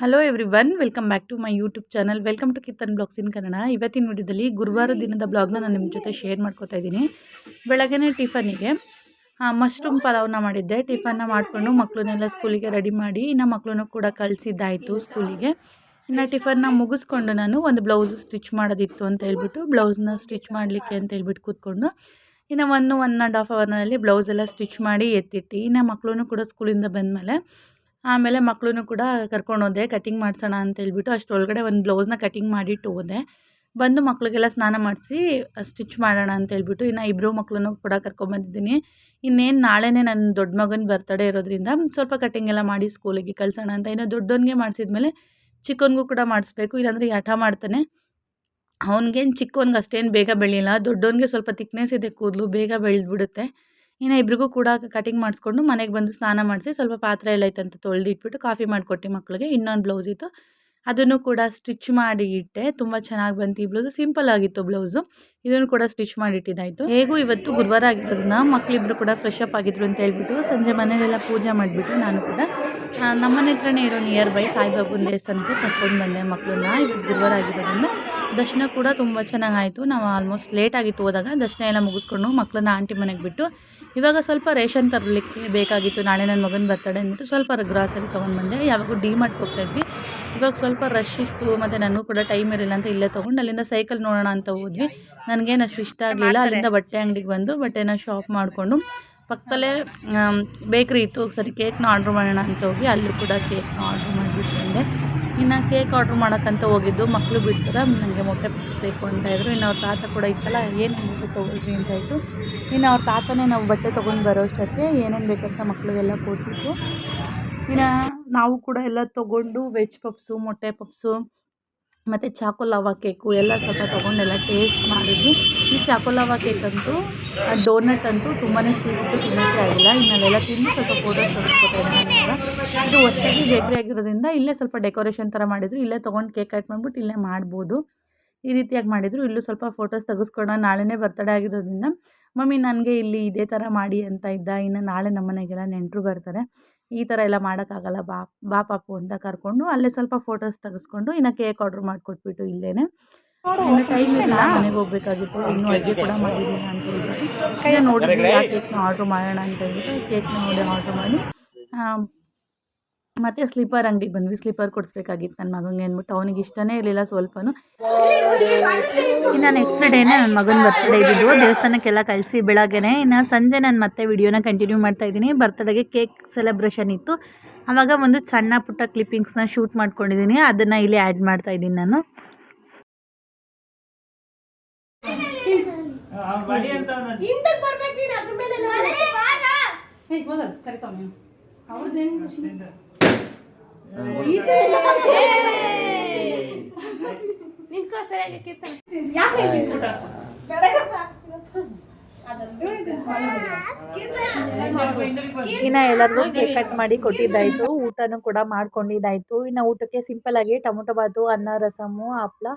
Hello everyone welcome back to my YouTube channel welcome to kitchen vlogs in Kannada ಇವತ್ತಿನ ವಿಡಿಯೋದಲ್ಲಿ ಗುರುವಾರ ದಿನದ ಬ್ಲಾಗ್ನ ನಾನು ನಿಮ್ಮ ಜೊತೆ ಶೇರ್ ಮಾಡ್ಕೋತಾ ಇದ್ದೀನಿ. ಬೆಳಗ್ಗೆ ಟಿಫನಿಗೆ ಮಶ್ರೂಮ್ ಪಲಾವ್ನ ಮಾಡಿದ್ದೆ. ಟಿಫನ್ನ ಮಾಡಿಕೊಂಡು ಮಕ್ಕಳನ್ನೆಲ್ಲ ಸ್ಕೂಲಿಗೆ ರೆಡಿ ಮಾಡಿ, ಇನ್ನು ಮಕ್ಕಳನ್ನು ಕೂಡ ಕಳಿಸಿದ್ದಾಯಿತು ಸ್ಕೂಲಿಗೆ ಇನ್ನು ಟಿಫನ್ನ ಮುಗಿಸ್ಕೊಂಡು ನಾನು ಒಂದು ಬ್ಲೌಸ್ ಸ್ಟಿಚ್ ಮಾಡೋದಿತ್ತು ಅಂತ ಹೇಳ್ಬಿಟ್ಟು ಬ್ಲೌಸ್ನ ಸ್ಟಿಚ್ ಮಾಡಲಿಕ್ಕೆ ಅಂತ ಹೇಳ್ಬಿಟ್ಟು ಕೂತ್ಕೊಂಡು, ಇನ್ನು ಒನ್ ಒನ್ ಆ್ಯಂಡ್ ಹಾಫ್ ಅವರ್ನಲ್ಲಿ ಬ್ಲೌಸ್ ಎಲ್ಲ ಸ್ಟಿಚ್ ಮಾಡಿ ಎತ್ತಿಟ್ಟು, ಇನ್ನು ಮಕ್ಕಳೂ ಕೂಡ ಸ್ಕೂಲಿಂದ ಬಂದಮೇಲೆ ಆಮೇಲೆ ಮಕ್ಕಳನ್ನು ಕೂಡ ಕರ್ಕೊಂಡು ಹೋದೆ, ಕಟಿಂಗ್ ಮಾಡಿಸೋಣ ಅಂತೇಳ್ಬಿಟ್ಟು ಅಷ್ಟರೊಳಗಡೆ ಒಂದು ಬ್ಲೌಸ್ನ ಕಟಿಂಗ್ ಮಾಡಿಟ್ಟು ಹೋದೆ. ಬಂದು ಮಕ್ಕಳಿಗೆಲ್ಲ ಸ್ನಾನ ಮಾಡಿಸಿ ಸ್ಟಿಚ್ ಮಾಡೋಣ ಅಂತೇಳ್ಬಿಟ್ಟು ಇನ್ನು ಇಬ್ಬರು ಮಕ್ಕಳನ್ನು ಕೂಡ ಕರ್ಕೊಂಬಂದಿದ್ದೀನಿ ಇನ್ನೇನು ನಾಳೆನೇ ನನ್ನ ದೊಡ್ಡ ಮಗನ ಬರ್ತಡೇ ಇರೋದ್ರಿಂದ ಸ್ವಲ್ಪ ಕಟಿಂಗ್ ಎಲ್ಲ ಮಾಡಿ ಸ್ಕೂಲಿಗೆ ಕಳ್ಸೋಣ ಅಂತ ಇನ್ನು ದೊಡ್ಡವನಿಗೆ ಮಾಡಿಸಿದ್ಮೇಲೆ ಚಿಕ್ಕವನಿಗೂ ಕೂಡ ಮಾಡಿಸ್ಬೇಕು, ಇಲ್ಲಾಂದರೆ ಹಠ ಮಾಡ್ತಾನೆ. ಅವನಿಗೇನು ಚಿಕ್ಕವನಿಗೆ ಅಷ್ಟೇನು ಬೇಗ ಬೆಳೆಯಲ್ಲ ದೊಡ್ಡವನಿಗೆ ಸ್ವಲ್ಪ ತಿಕ್ನೆಸ್ ಇದೆ ಕೂದಲು ಬೇಗ ಬೆಳೆದ್ಬಿಡುತ್ತೆ. ಇನ್ನು ಇಬ್ರಿಗೂ ಕೂಡ ಕಟಿಂಗ್ ಮಾಡಿಸ್ಕೊಂಡು ಮನೆಗೆ ಬಂದು ಸ್ನಾನ ಮಾಡಿಸಿ ಸ್ವಲ್ಪ ಪಾತ್ರೆ ಎಲ್ಲ ಇತ್ತಂತ ತೊಳೆದಿಟ್ಬಿಟ್ಟು ಕಾಫಿ ಮಾಡಿಕೊಟ್ಟು ಮಕ್ಕಳಿಗೆ ಇನ್ನೊಂದು ಬ್ಲೌಸ್ ಇತ್ತು. ಅದನ್ನು ಕೂಡ ಸ್ಟಿಚ್ ಮಾಡಿ ಇಟ್ಟೆ. ತುಂಬ ಚೆನ್ನಾಗಿ ಬಂತು ಈ ಬ್ಲೌಸು ಸಿಂಪಲ್ ಆಗಿತ್ತು ಬ್ಲೌಸು ಇದನ್ನು ಕೂಡ ಸ್ಟಿಚ್ ಮಾಡಿಟ್ಟಿದ್ದಾಯಿತು ಹೇಗೂ ಇವತ್ತು ಗುರುವಾರ ಆಗಿರೋದನ್ನ ಮಕ್ಕಳಿಬ್ರು ಕೂಡ ಫ್ರೆಶ್ ಅಪ್ ಆಗಿದ್ರು ಅಂತ ಹೇಳ್ಬಿಟ್ಟು ಸಂಜೆ ಮನೆಯಲ್ಲೆಲ್ಲ ಪೂಜೆ ಮಾಡಿಬಿಟ್ಟು ನಾನು ಕೂಡ ನಮ್ಮನೆ ಹತ್ರನೇ ಇರೋ ನಿಯರ್ ಬೈ ಸಾಯಿಬಾಬುನ ದೇವಸ್ಥಾನಕ್ಕೆ ಕರ್ಕೊಂಡು ಬಂದೆ ಮಕ್ಕಳನ್ನ ಇವತ್ತು ಗುರುವಾರ ಆಗಿರೋದ್ರಿಂದ ದರ್ಶನ ಕೂಡ ತುಂಬ ಚೆನ್ನಾಗಾಯಿತು. ನಾವು ಆಲ್ಮೋಸ್ಟ್ ಲೇಟ್ ಆಗಿತ್ತು ಹೋದಾಗ ದರ್ಶನ ಎಲ್ಲ ಮುಗಿಸ್ಕೊಂಡು ಮಕ್ಕಳನ್ನ ಆಂಟಿ ಮನೆಗೆ ಬಿಟ್ಟು ಇವಾಗ ಸ್ವಲ್ಪ ರೇಷನ್ ತರಲಿಕ್ಕೆ ಬೇಕಾಗಿತ್ತು. ನಾಳೆ ನನ್ನ ಮಗನ ಬರ್ತಡೆ ಅಂದ್ಬಿಟ್ಟು ಸ್ವಲ್ಪ ಗ್ರಾಸರಿ ತೊಗೊಂಡು ಬಂದೆ. ಯಾವಾಗೂ ಡಿ ಮಾರ್ಟ್ಗೆ ಹೋಗ್ತಾಯಿದ್ವಿ ಇವಾಗ ಸ್ವಲ್ಪ ರಶ್ ಇತ್ತು. ಮತ್ತು ನನಗೂ ಕೂಡ ಟೈಮ್ ಇರಲಿಲ್ಲ ಅಂತ ಇಲ್ಲೇ ತೊಗೊಂಡು ಅಲ್ಲಿಂದ ಸೈಕಲ್ ನೋಡೋಣ ಅಂತ ಹೋದ್ವಿ. ನನಗೇನು ಅಷ್ಟು ಇಷ್ಟ ಆಗಲಿಲ್ಲ. ಅಲ್ಲಿಂದ ಬಟ್ಟೆ ಅಂಗಡಿಗೆ ಬಂದು ಬಟ್ಟೆನ ಶಾಪ್ ಮಾಡಿಕೊಂಡು ಪಕ್ಕದಲ್ಲೇ ಬೇಕ್ರಿ ಇತ್ತು. ಸರಿ ಕೇಕ್ನ ಆರ್ಡ್ರ್ ಮಾಡೋಣ ಅಂತ ಹೋಗಿ ಅಲ್ಲೂ ಕೂಡ ಕೇಕ್ನ ಆರ್ಡ್ರ್ ಮಾಡಿಬಿಟ್ಟು ಇನ್ನು ಕೇಕ್ ಆರ್ಡ್ರ್ ಮಾಡೋಕ್ಕಂತ ಹೋಗಿದ್ದು ಮಕ್ಕಳು ಬಿಡ್ತಾರೆ ನನಗೆ ಮೊಟ್ಟೆ ಬೇಕು ಅಂತ ಇದ್ರು. ಇನ್ನು ಅವ್ರ ತಾತ ಕೂಡ ಇತ್ತಲ್ಲ, ಏನು ಬೇಕು ತೊಗೊಳ್ರಿ ಅಂತ ಇತ್ತು. ಇನ್ನು ಅವ್ರ ತಾತನೇ ನಾವು ಬಟ್ಟೆ ತೊಗೊಂಡು ಬರೋ ಅಷ್ಟೊತ್ತಿಗೆ ಏನೇನು ಬೇಕಂತ ಮಕ್ಕಳಿಗೆಲ್ಲ ಕೊಡಿಸಿತ್ತು ಇನ್ನು ನಾವು ಕೂಡ ಎಲ್ಲ ತೊಗೊಂಡು, ವೆಜ್ ಪಪ್ಸು, ಮೊಟ್ಟೆ ಪಪ್ಸು ಮತ್ತು ಚಾಕೋಲವಾ ಕೇಕು ಎಲ್ಲ ಸ್ವಲ್ಪ ತೊಗೊಂಡೆಲ್ಲ ಟೇಸ್ಟ್ ಮಾಡಿದ್ವಿ. ಈ ಚಾಕೋಲವಾ ಕೇಕ್ ಅಂತೂ ಡೋನಟ್ ಅಂತೂ ತುಂಬಾ ಸ್ವೀಟ್ ಇತ್ತು ತಿನ್ನೋಕ್ಕೆ ಆಗಿಲ್ಲ. ಇನ್ನಲ್ಲೆಲ್ಲ ತಿಂದು ಸ್ವಲ್ಪ ಫೋಟೋಸ್ ತೆಗೆಸ್ಕೊತಾ ಇದು ಹೊಸದಾಗಿ ಬೇಕ್ರಿ ಆಗಿರೋದ್ರಿಂದ ಇಲ್ಲೇ ಸ್ವಲ್ಪ ಡೆಕೋರೇಷನ್ ಥರ ಮಾಡಿದ್ರು. ಇಲ್ಲೇ ತೊಗೊಂಡು ಕೇಕ್ ಕಟ್ ಮಾಡಿಬಿಟ್ಟು ಇಲ್ಲೇ ಮಾಡ್ಬೋದು. ಈ ರೀತಿಯಾಗಿ ಮಾಡಿದರು. ಇಲ್ಲೂ ಸ್ವಲ್ಪ ಫೋಟೋಸ್ ತೆಗೆಸ್ಕೊಣ ನಾಳೆನೇ ಬರ್ತಡೇ ಆಗಿರೋದ್ರಿಂದ ಮಮ್ಮಿ ನನಗೆ ಇಲ್ಲಿ ಇದೇ ಥರ ಮಾಡಿ ಅಂತ ಇದ್ದ ಇನ್ನು ನಾಳೆ ನಮ್ಮ ಮನೆಗೆಲ್ಲ ನೆಂಟರು ಬರ್ತಾರೆ. ಈ ಥರ ಎಲ್ಲ ಮಾಡೋಕ್ಕಾಗಲ್ಲ ಬಾ ಬಾ ಪಾಪು ಅಂತ ಕರ್ಕೊಂಡು ಅಲ್ಲೇ ಸ್ವಲ್ಪ ಫೋಟೋಸ್ ತೆಗೆಸ್ಕೊಂಡು ಇನ್ನು ಕೇಕ್ ಆರ್ಡ್ರ್ ಮಾಡಿಕೊಟ್ಬಿಟ್ಟು ಇಲ್ಲೇ ಇನ್ನು ಟೈಮ್ ಇಲ್ಲ ಮನೆಗೆ ಹೋಗ್ಬೇಕಾಗಿತ್ತು. ಇನ್ನೂ ಅಡುಗೆ ಕೂಡ ಮಾಡಿದ್ದೀನಿ ಅಂತ ಹೇಳ್ಬಿಟ್ಟು ಕೈ ನೋಡಿದ್ರೆ ಆ ಕೇಕ್ನ ಆರ್ಡ್ರ್ ಮಾಡೋಣ ಅಂತ ಹೇಳ್ಬಿಟ್ಟು ಕೇಕ್ನ ನೋಡಿ ಆರ್ಡ್ರ್ ಮಾಡಿ. ಮತ್ತು ಸ್ಲೀಪರ್ ಅಂಗಡಿಗೆ ಬಂದ್ವಿ. ಸ್ಲೀಪರ್ ಕೊಡಿಸ್ಬೇಕಾಗಿತ್ತು ನನ್ನ ಮಗನಿಗೆ ಅಂದ್ಬಿಟ್ಟು. ಅವನಿಗೆ ಇಷ್ಟನೇ ಇರಲಿಲ್ಲ ಸ್ವಲ್ಪನೂ. ಇನ್ನು ನೆಕ್ಸ್ಟ್ ಡೇನೇ ನನ್ನ ಮಗನ ಬರ್ತ್ಡೇ ಇದ್ದಿದ್ದು ದೇವಸ್ಥಾನಕ್ಕೆಲ್ಲ ಕಳಿಸಿ ಬೆಳಗ್ಗೆನೆ. ಇನ್ನು ಸಂಜೆ ನಾನು ಮತ್ತೆ ವಿಡಿಯೋನ ಕಂಟಿನ್ಯೂ ಮಾಡ್ತಾ ಇದ್ದೀನಿ. ಬರ್ತ್ಡೇಗೆ ಕೇಕ್ ಸೆಲೆಬ್ರೇಷನ್ ಇತ್ತು. ಆವಾಗ ಒಂದು ಸಣ್ಣ ಪುಟ್ಟ ಕ್ಲಿಪ್ಪಿಂಗ್ಸ್ನ ಶೂಟ್ ಮಾಡ್ಕೊಂಡಿದ್ದೀನಿ. ಅದನ್ನು ಇಲ್ಲಿ ಆ್ಯಡ್ ಮಾಡ್ತಾಯಿದ್ದೀನಿ ನಾನು. ಇನ್ನು ಎಲ್ಲರಿಗೂ ಕೇಕ್ ಕಟ್ ಮಾಡಿ ಕೊಟ್ಟಿದ್ದಾಯ್ತು. ಊಟನೂ ಕೂಡ ಮಾಡ್ಕೊಂಡಿದ್ದಾಯ್ತು. ಇನ್ನು ಊಟಕ್ಕೆ ಸಿಂಪಲ್ ಆಗಿ ಟೊಮೊಟೊ ಬಾತು ಅನ್ನ ರಸಮು ಹಪ್ಳ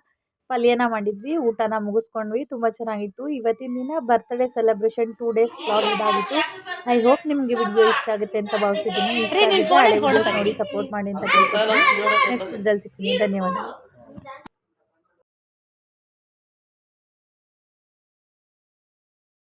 ಪಲ್ಯನ ಮಾಡಿದ್ವಿ. ಊಟನ ಮುಗಿಸ್ಕೊಂಡ್ವಿ. ತುಂಬ ಚೆನ್ನಾಗಿತ್ತು. ಇವತ್ತಿನ ದಿನ birthday celebration two days vlog ಇದಾಗಿತ್ತು. ಐ ಹೋಪ್ ನಿಮಗೆ ವಿಡಿಯೋ ಇಷ್ಟ ಆಗುತ್ತೆ ಅಂತ ಭಾವಿಸಿದ್ದೀನಿ. ಇಷ್ಟ ನೋಡಿ ಸಪೋರ್ಟ್ ಮಾಡಿ ಅಂತ ಕೇಳ್ತೀನಿ ನೆಕ್ಸ್ಟ್ ಸಿಗ್ತೀನಿ ಧನ್ಯವಾದ.